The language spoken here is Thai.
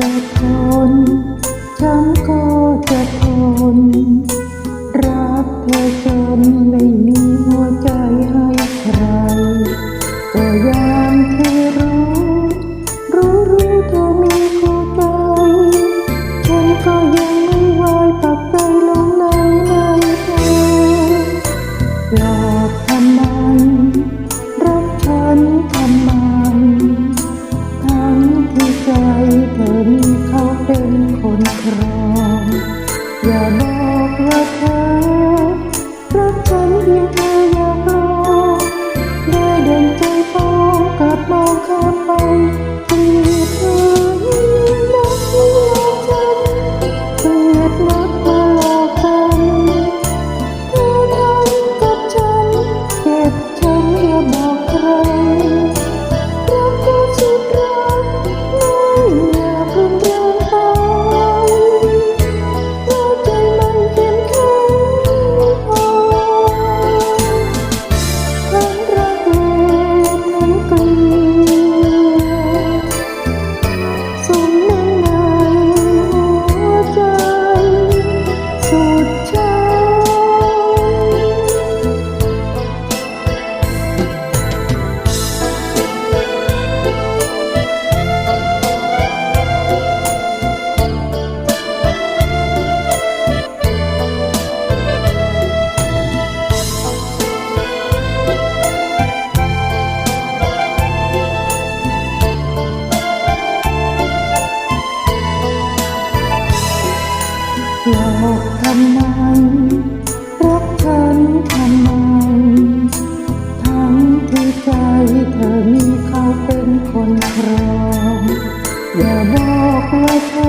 ก็ทนฉันก็จะทนรักเธอจน what อกทำไม รักฉันทำไม ทั้งที่ใจเธอมีเขาเป็นคนครอง อย่าบอกว่าเ